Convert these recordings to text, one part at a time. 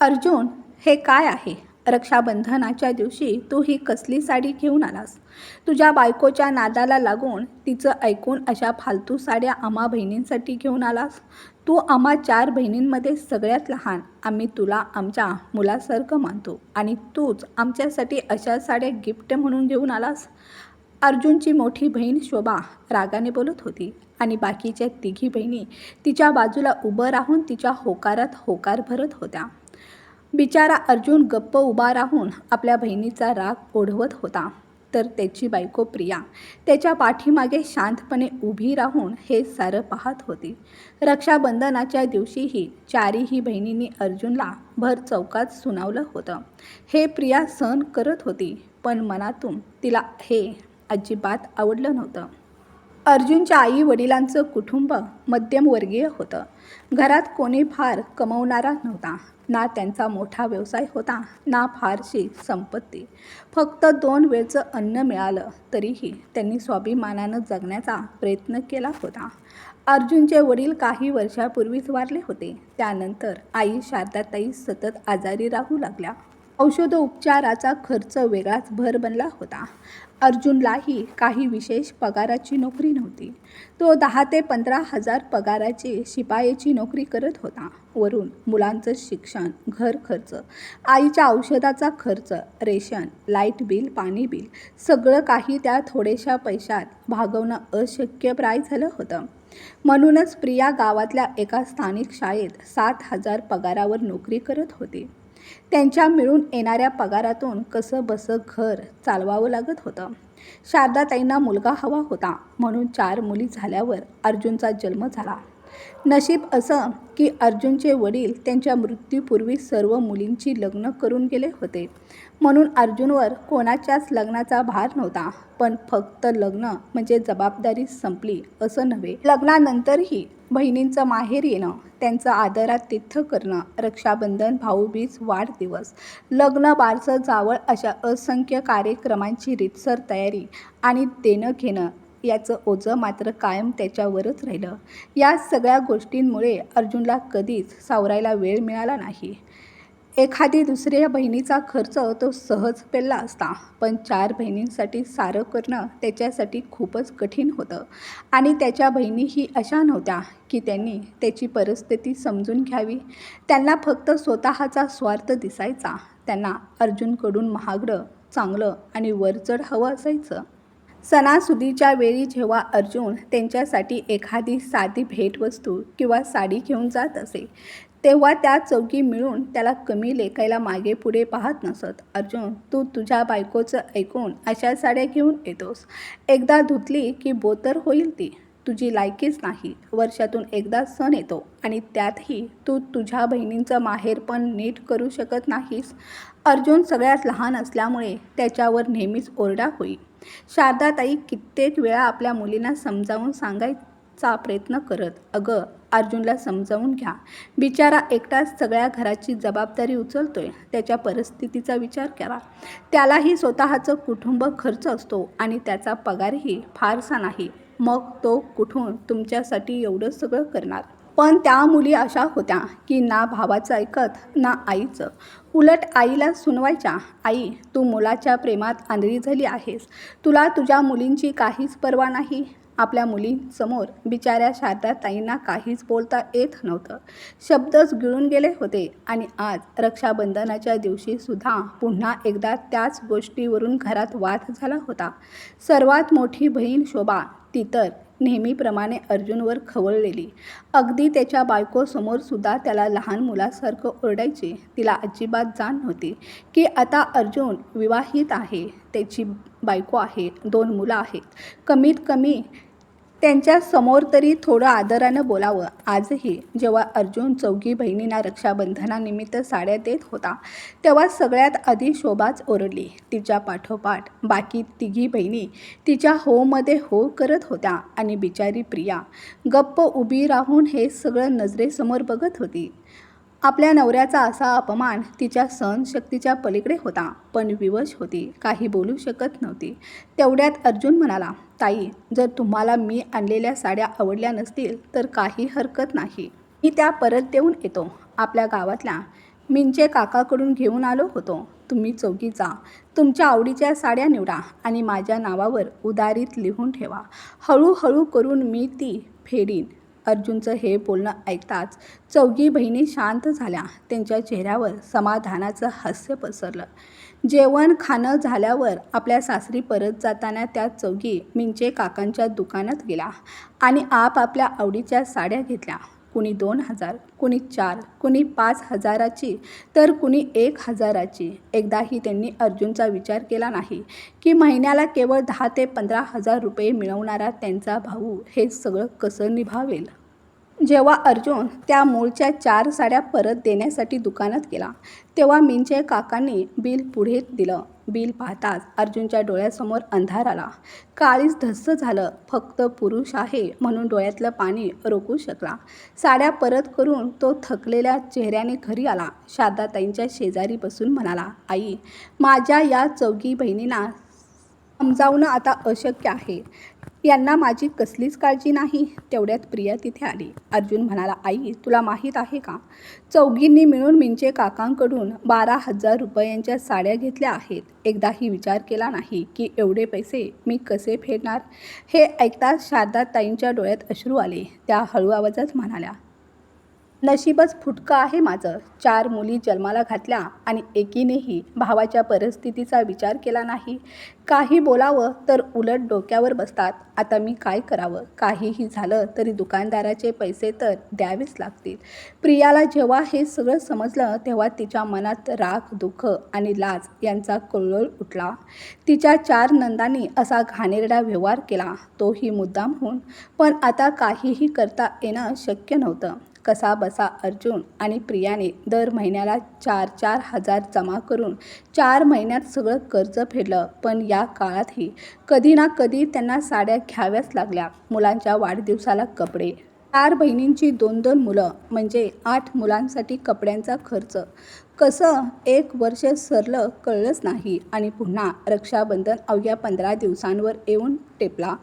अर्जुन हे काय आहे? रक्षाबंधनाच्या दिवशी तू ही कसली साडी घेऊन आलास? तुझ्या बायकोच्या नादाला लागून तिचं ऐकून अशा फालतू साड्या आम्हा बहिणींसाठी घेऊन आलास? तू आम्हा चार बहिणींमध्ये सगळ्यात लहान. आम्ही तुला आमच्या मुलासारखं मानतो आणि तूच आमच्यासाठी अशा साड्या गिफ्ट म्हणून घेऊन आलास? अर्जुनची मोठी बहीण शोभा रागाने बोलत होती आणि बाकीच्या तिघी बहिणी तिच्या बाजूला उभं राहून तिच्या होकारात होकार भरत होत्या. बिचारा अर्जुन गप्प उभा राहून आपल्या बहिणीचा राग ओढवत होता. तर त्याची बायको प्रिया त्याच्या पाठीमागे शांतपणे उभी राहून हे सारं पाहत होती. रक्षाबंधनाच्या दिवशीही चारीही बहिणींनी अर्जुनला भर चौकात सुनावलं होतं. हे प्रिया सहन करत होती पण मनातून तिला हे अजिबात आवडलं नव्हतं. अर्जुनच्या आई वडिलांचं कुटुंब मध्यमवर्गीय होतं. घरात कोणी फार कमवणारा नव्हता. ना त्यांचा मोठा व्यवसाय होता ना फारशी संपत्ती. फक्त दोन वेळचं अन्न मिळालं तरीही त्यांनी स्वाभिमानानं जगण्याचा प्रयत्न केला होता. अर्जुनचे वडील काही वर्षापूर्वीच वारले होते. त्यानंतर आई शारदाताई सतत आजारी राहू लागल्या. औषधोपचाराचा खर्च वेगळाच भर बनला होता. अर्जुनलाही काही विशेष पगाराची नोकरी नव्हती. तो दहा ते पंधरा हजार पगाराची शिपायाची नोकरी करत होता. वरून मुलांचं शिक्षण घर खर्च आईच्या औषधाचा खर्च रेशन लाइट बिल पाणी बिल सगळं काही त्या थोड्याशा पैशात भागवणं अशक्यप्राय झालं होतं. म्हणूनच प्रिया गावातल्या एका स्थानिक शाळेत सात हजार पगारावर नोकरी करत होती. त्यांच्या मिळून येणाऱ्या पगारातून कसं बसं घर चालवावं लागत होतं. शारदाताईंना मुलगा हवा होता म्हणून चार मुली झाल्यावर अर्जुनचा जन्म झाला. नशीब असं की अर्जुनचे वडील त्यांच्या मृत्यूपूर्वी सर्व मुलींची लग्न करून गेले होते. म्हणून अर्जुनवर कोणाच्याच लग्नाचा भार नव्हता. पण फक्त लग्न म्हणजे जबाबदारी संपली असं नव्हे. लग्नानंतरही बहिणींचं माहेर येणं त्यांचं आदरात तीर्थ करणं रक्षाबंधन भाऊबीज वाढदिवस लग्न बारसं जावळ अशा असंख्य कार्यक्रमांची रितसर तयारी आणि देणं घेणं याचं ओझं मात्र कायम त्याच्यावरच राहिलं. या सगळ्या गोष्टींमुळे अर्जुनला कधीच सावरायला वेळ मिळाला नाही. एखादी दुसऱ्या बहिणीचा खर्च तो सहज पेलला असता पण चार बहिणींसाठी सारं करणं त्याच्यासाठी खूपच कठीण होतं. आणि त्याच्या बहिणीही अशा नव्हत्या की त्यांनी त्याची परिस्थिती समजून घ्यावी. त्यांना फक्त स्वतःचा स्वार्थ दिसायचा. त्यांना अर्जुनकडून महागडं चांगलं आणि वरचढ हवं असायचं. सणासुदीच्या वेळी जेव्हा अर्जुन त्यांच्यासाठी एखादी साधी भेटवस्तू किंवा साडी घेऊन जात असे तेव्हा त्या चौकी मिळून त्याला कमी लेखायला मागे पुढे पाहत नसत. अर्जुन तू तुझ्या बायकोचं ऐकून अशा साड्या घेऊन येतोस. एकदा धुतली की बोतर होईल ती. तुझी लायकीच नाही. वर्षातून एकदा सण येतो आणि त्यातही तू तुझ्या बहिणींचं माहेर पण नीट करू शकत नाहीस. अर्जुन सगळ्यात लहान असल्यामुळे त्याच्यावर नेहमीच ओरडा होई शारदाताई कित्येक वेळा आपल्या मुलींना समजावून चा प्रयत्न करत. अगं अर्जुनला समजावून घ्या. बिचारा एकटाच सगळ्या घराची जबाबदारी उचलतोय. त्याच्या परिस्थितीचा विचार करा. त्यालाही स्वतःचं कुटुंब खर्च असतो आणि त्याचा पगारही फारसा नाही. मग तो कुठून तुमच्यासाठी एवढं सगळं करणार? पण त्या मुली अशा होत्या की ना भावाचं ऐकत ना आईचं. उलट आईला सुनवायच्या. आई तू मुलाच्या प्रेमात आंधळी झाली आहेस. तुला तुझ्या मुलींची काहीच पर्वा नाही. आपल्या मुलींसमोर बिचाऱ्या शारदाताईंना काहीच बोलता येत नव्हतं. शब्दच गिळून गेले होते. आणि आज रक्षाबंधनाच्या दिवशीसुद्धा पुन्हा एकदा त्याच गोष्टीवरून घरात वाद झाला होता. सर्वात मोठी बहीण शोभा ती तर नेहमीप्रमाणे अर्जुनवर खवळलेली. अगदी त्याच्या बायकोसमोरसुद्धा त्याला लहान मुलासारखं ओरडायचे. तिला अजिबात जाण नव्हती की आता अर्जुन विवाहित आहे. त्याची बायको आहे. दोन मुलं आहेत. कमीत कमी त्यांच्यासमोर तरी थोडं आदरानं बोलावं. आजही जेव्हा अर्जुन चौघी बहिणींना रक्षाबंधनानिमित्त साड्या देत होता तेव्हा सगळ्यात आधी शोभाच ओरडली. तिच्या पाठोपाठ बाकी तिघी बहिणी तिच्या होमध्ये हो करत होत्या आणि बिचारी प्रिया गप्प उभी राहून हे सगळं नजरेसमोर बघत होती. आपल्या नवऱ्याचा असा अपमान तिच्या सहनशक्तीच्या पलीकडे होता पण विवश होती काही बोलू शकत नव्हती. तेवढ्यात अर्जुन म्हणाला ताई जर तुम्हाला मी आणलेल्या साड्या आवडल्या नसतील तर काही हरकत नाही. मी त्या परत देऊन येतो. आपल्या गावातल्या मिंचे काकाकडून घेऊन आलो होतो. तुम्ही चौकी जा. तुमच्या आवडीच्या साड्या निवडा आणि माझ्या नावावर उदारीत लिहून ठेवा. हळूहळू करून मी ती फेडीन. अर्जुनचं हे बोलणं ऐकताच चौघी बहिणी शांत झाल्या. त्यांच्या चेहऱ्यावर समाधानाचं हास्य पसरलं. जेवण खाणं झाल्यावर आपल्या सासरी परत जाताना त्या चौघी मिंचे काकांच्या दुकानात गेल्या आणि आपापल्या आवडीच्या साड्या घेतल्या. कुणी दोन हजार कुणी चार कुणी पाच हजाराची तर कुणी एक हजाराची. एकदाही त्यांनी अर्जुनचा विचार केला नाही की महिन्याला केवळ दहा ते पंधरा हजार रुपये मिळवणारा त्यांचा भाऊ हे सगळं कसं निभावेल? जेव्हा अर्जुन त्या मूळच्या चार साड्या परत देण्यासाठी दुकानात गेला तेव्हा मिंचे काकांनी बिल पुढे दिलं. बिल पाहताच अर्जुनच्या डोळ्यासमोर अंधार आला. काळीच धस्स झालं. फक्त पुरुष आहे म्हणून डोळ्यातलं पाणी रोखू शकला. साड्या परत करून तो थकलेल्या चेहऱ्याने घरी आला. शारदाताईंच्या शेजारी बसून म्हणाला आई माझ्या या चौघी बहिणींना समजावणं आता अशक्य आहे. यांना माझी कसलीच काळजी नाही. तेवढ्यात प्रिया तिथे आली. अर्जुन म्हणाला आई तुला माहीत आहे का? चौघींनी मिळून मिंचे काकांकडून बारा हजार रुपयांच्या साड्या घेतल्या आहेत. एकदाही विचार केला नाही की एवढे पैसे मी कसे फेडणार? हे ऐकताच शारदा ताईंच्या डोळ्यात अश्रू आले. त्या हळू आवाजात म्हणाल्या नशीबच फुटकं आहे माझं. चार मुली जन्माला घातल्या आणि एकीनेही भावाच्या परिस्थितीचा विचार केला नाही. काही बोलावं तर उलट डोक्यावर बसतात. आता मी काय करावं? काहीही झालं तरी दुकानदाराचे पैसे तर द्यावेच लागतील. प्रियाला जेव्हा हे सगळं समजलं तेव्हा तिच्या मनात राग दुःख आणि लाज यांचा कळवळ उठला. तिच्या चार नंदांनी असा घाणेरडा व्यवहार केला. तोही मुद्दाम होऊन. पण आता काहीही करता येणं शक्य नव्हतं. कसा बसा अर्जुन आणि प्रियाने दर महिन्याला चार चार हजार जमा करून चार महिन्यात सगळं कर्ज फेडलं. पण या काळातही कधी ना कधी त्यांना साड्या घ्याव्याच लागल्या. मुलांच्या वाढदिवसाला कपडे. चार बहिणींची दोन दोन मुलं म्हणजे आठ मुलांसाठी कपड्यांचा खर्च. कसं एक वर्ष सरलं कळलंच नाही आणि पुन्हा रक्षाबंधन अवघ्या पंधरा दिवसांवर येऊन टेपला.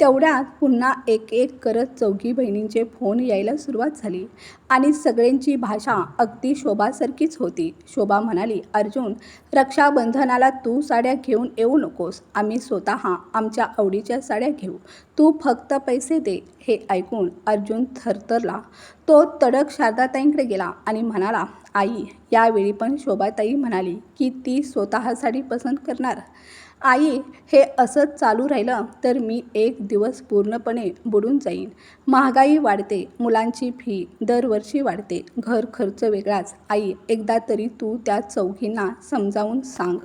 तेवढ्यात पुन्हा एक एक करत चौघी बहिणींचे फोन यायला सुरुवात झाली आणि सगळ्यांची भाषा अगदी शोभासारखीच होती. शोभा म्हणाली अर्जुन रक्षाबंधनाला तू साड्या घेऊन येऊ नकोस. आम्ही स्वतः आमच्या आवडीच्या साड्या घेऊ. तू फक्त पैसे दे. हे ऐकून अर्जुन थरथरला. तो तडक शारदाताईंकडे गेला आणि म्हणाला आई. यावेळी पण शोभाताई म्हणाली की ती स्वतः साडी पसंत करणार. आई हे असंच चालू राहिलं तर मी एक दिवस पूर्णपणे बुडून जाईन. महागाई वाढते मुलांची फी दरवर्षी वाढते घर खर्च वेगळाच. आई एकदा तरी तू त्या चौघींना समजावून सांग.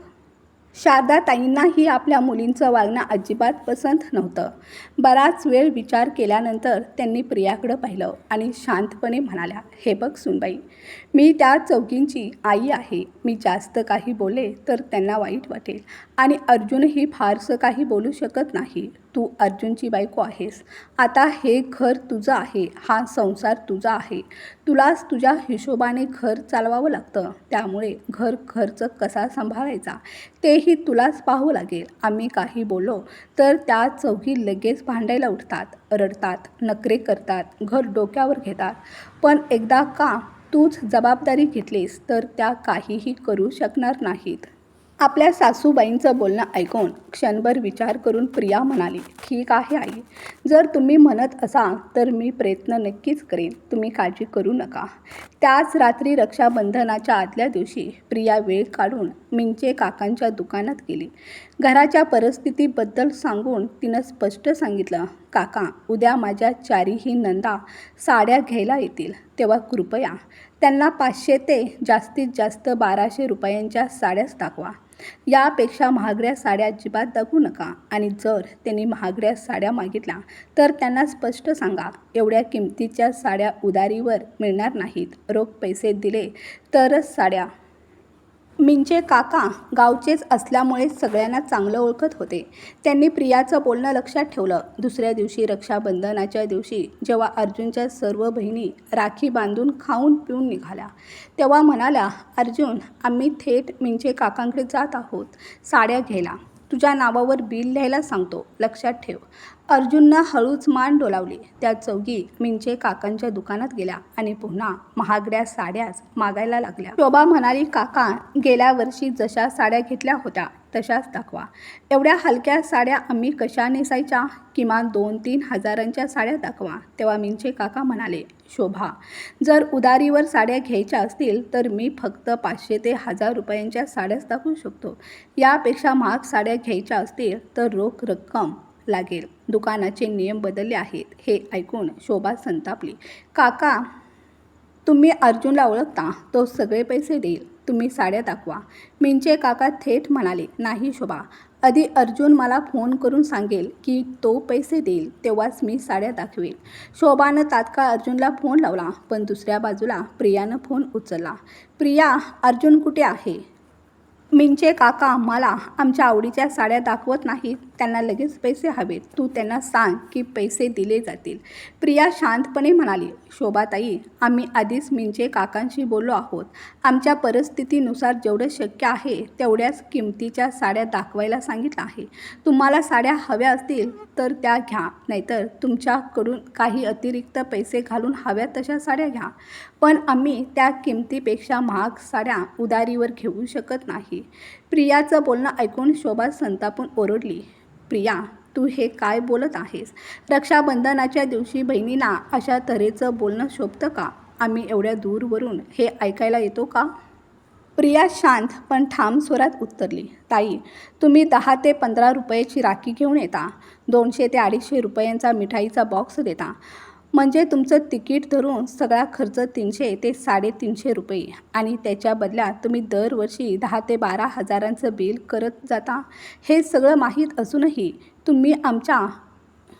शारदाताईंनाही आपल्या मुलींचं वागणं अजिबात पसंत नव्हतं. बराच वेळ विचार केल्यानंतर त्यांनी प्रियाकडं पाहिलं आणि शांतपणे म्हणाल्या हे बघ सुनबाई मी त्या चौकींची आई आहे. मी जास्त काही बोलले तर त्यांना वाईट वाटेल आणि अर्जुनही फारसं काही बोलू शकत नाही. तू अर्जुनची बायको आहेस. आता हे घर तुझं आहे. हा संसार तुझा आहे. तुलाच तुझ्या हिशोबाने घर चालवावं लागतं. त्यामुळे घर खर्च कसा सांभाळायचा? तेही तुलाच पाहावं लागेल. आम्ही काही बोललो तर त्या चौघी लगेच भांडायला उठतात. रडतात. नखरे करतात. घर डोक्यावर घेतात. पण एकदा का तूच जबाबदारी घेतलीस तर त्या काहीही करू शकणार नाहीत. आपल्या सासूबाईंचं बोलणं ऐकून क्षणभर विचार करून प्रिया म्हणाली ठीक आहे आई. जर तुम्ही म्हणत असाल तर मी प्रयत्न नक्कीच करेन. तुम्ही काळजी करू नका. त्याच रात्री रक्षाबंधनाच्या आदल्या दिवशी प्रिया वेळ काढून मिंचे काकांच्या दुकानात गेली. घराच्या परिस्थितीबद्दल सांगून तिनं स्पष्ट सांगितलं काका उद्या माझ्या चारीही नंदा साड्या घ्यायला येतील. तेव्हा कृपया त्यांना पाचशे ते जास्तीत जास्त बाराशे रुपयांच्या साड्याच दाखवा. यापेक्षा महागड्या साड्या अजिबात दाखवू नका. आणि जर त्यांनी महागड्या साड्या मागितल्या तर त्यांना स्पष्ट सांगा एवढ्या किमतीच्या साड्या उदारीवर मिळणार नाहीत. रोख पैसे दिले तरच साड्या मिंचे काका गावचेच असल्यामुळे सगळ्यांना चांगलं ओळखत होते. त्यांनी प्रियाचं बोलणं लक्षात ठेवलं. दुसऱ्या दिवशी रक्षाबंधनाच्या दिवशी जेव्हा अर्जुनच्या सर्व बहिणी राखी बांधून खाऊन पिऊन निघाल्या तेव्हा म्हणाल्या अर्जुन आम्ही थेट मिंचे काकांकडे जात आहोत. साड्या घ्यायला. तुझ्या नावावर बिल लिहायला सांगतो. लक्षात ठेव. अर्जुननं हळूच मान डोलावली. त्या चौघी मिंचे काकांच्या दुकानात गेल्या आणि पुन्हा महागड्या साड्याच मागायला लागल्या. शोभा म्हणाली काका गेल्या वर्षी जशा साड्या घेतल्या होत्या तशाच दाखवा. एवढ्या हलक्या साड्या आम्ही कशा नेसायच्या? किमान दोन तीन हजारांच्या साड्या दाखवा तेव्हा मिंचे काका म्हणाले शोभा जर उदारीवर साड्या घ्यायच्या असतील तर मी फक्त पाचशे ते हजार रुपयांच्या साड्याच दाखवू शकतो. यापेक्षा महाग साड्या घ्यायच्या असतील तर रोख रक्कम लागेल. दुकानाचे नियम बदलले आहेत. हे ऐकून शोभा संतापली. काका तुम्ही अर्जुनला ओळखता तो सगळे पैसे देईल. तुम्ही साड्या दाखवा. मिंचे काका थेट म्हणाले नाही शोभा. आधी अर्जुन मला फोन करून सांगेल की तो पैसे देईल तेव्हाच मी साड्या दाखवेल. शोभानं तात्काळ अर्जुनला फोन लावला पण दुसऱ्या बाजूला प्रियानं फोन उचलला. प्रिया अर्जुन कुठे आहे? मिंचे काका आम्हाला आमच्या आवडीच्या साड्या दाखवत नाहीत. त्यांना लगेच पैसे हवेत तू त्यांना सांग की पैसे दिले जातील. प्रिया शांतपणे म्हणाली शोभाताई आम्ही आधीच मिंचे काकांशी बोललो आहोत. आमच्या परिस्थितीनुसार जेवढं शक्य आहे तेवढ्याच किमतीच्या साड्या दाखवायला सांगितलं आहे. तुम्हाला साड्या हव्या असतील तर त्या घ्या नाहीतर तुमच्याकडून काही अतिरिक्त पैसे घालून हव्या तशा साड्या घ्या. पण आम्ही त्या किमतीपेक्षा महाग साड्या उदारीवर घेऊ शकत नाही. प्रियाचं बोलणं ऐकून शोभा संतापून ओरडली. प्रिया तू हे काय बोलत आहेस? रक्षाबंधनाच्या दिवशी बहिणीला अशा तऱ्हेचं बोलणं शोभतं का? आम्ही एवढ्या दूरवरून हे ऐकायला येतो का? प्रिया शांत पण ठाम स्वरात उत्तरली ताई तुम्ही दहा ते पंधरा रुपयाची राखी घेऊन येता. दोनशे ते अडीचशे रुपयांचा मिठाईचा बॉक्स देता. म्हणजे तुमचं तिकीट धरून सगळा खर्च तीनशे ते साडेतीनशे रुपये. आणि त्याच्या बदल्यात तुम्ही दरवर्षी दहा ते बारा हजारांचं बिल करत जाता. हे सगळं माहीत असूनही तुम्ही आमच्या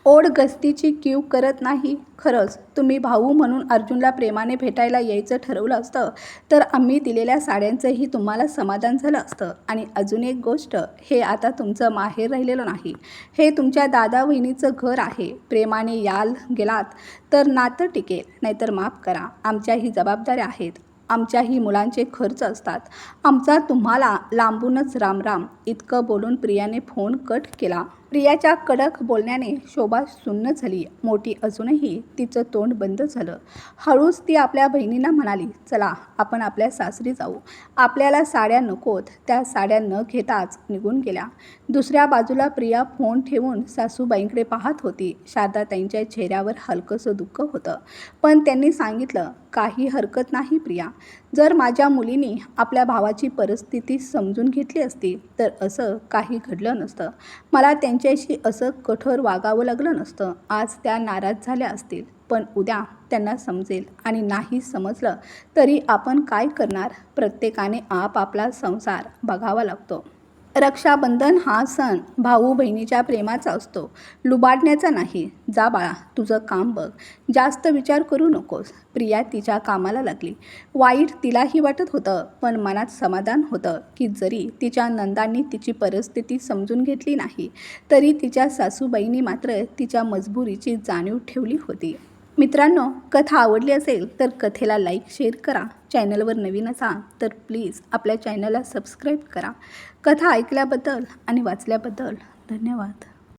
ओढ गस्तीची क्यू करत नाही. खरंच तुम्ही भाऊ म्हणून अर्जुनला प्रेमाने भेटायला यायचं ठरवलं असतं तर आम्ही दिलेल्या साड्यांचंही तुम्हाला समाधान झालं असतं. आणि अजून एक गोष्ट हे आता तुमचं माहेर राहिलेलं नाही. हे तुमच्या दादा वहिनीचं घर आहे. प्रेमाने याल गेलात तर नातं टिकेल नाहीतर माफ करा. आमच्याही जबाबदाऱ्या आहेत. आमच्याही मुलांचे खर्च असतात. आमचा तुम्हाला लांबूनच रामराम इतकं बोलून प्रियाने फोन कट केला. प्रियाच्या कडक बोलण्याने शोभा सुन्न झाली. मोठी असूनही तिचं तोंड बंद झालं. हळूच ती आपल्या बहिणींना म्हणाली चला आपण आपल्या सासरी जाऊ. आपल्याला साड्या नकोत. त्या साड्या न घेताच निघून गेल्या. दुसऱ्या बाजूला प्रिया फोन ठेवून सासूबाईंकडे पाहत होती. शारदाताईंच्या चेहऱ्यावर हलकंसं दुःख होतं. पण त्यांनी सांगितलं काही हरकत नाही प्रिया. जर माझ्या मुलीनी आपल्या भावाची परिस्थिती समजून घेतली असती तर असं काही घडलं नसतं. मला त्यांच्याशी असं कठोर वागावं लागलं नसतं. आज त्या नाराज झाल्या असतील पण उद्या त्यांना समजेल आणि नाही समजलं तरी आपण काय करणार? प्रत्येकाने आपापला संसार बघावा लागतो. रक्षाबंधन हा सण भाऊ बहिणीच्या प्रेमाचा असतो. लुबाडण्याचा नाही. जा बाळा तुझं काम बघ. जास्त विचार करू नकोस. प्रिया तिच्या कामाला लागली. वाईट तिलाही वाटत होतं पण मनात समाधान होतं की जरी तिच्या नंदांनी तिची परिस्थिती समजून घेतली नाही तरी तिच्या सासूबाईंनी मात्र तिच्या मजबुरीची जाणीव ठेवली होती. मित्रांनो कथा आवडली असेल तर कथेला लाईक शेअर करा. चॅनलवर नवीन असाल तर प्लीज आपल्या चॅनलला सबस्क्राईब करा. कथा ऐकल्याबद्दल आणि वाचल्याबद्दल धन्यवाद.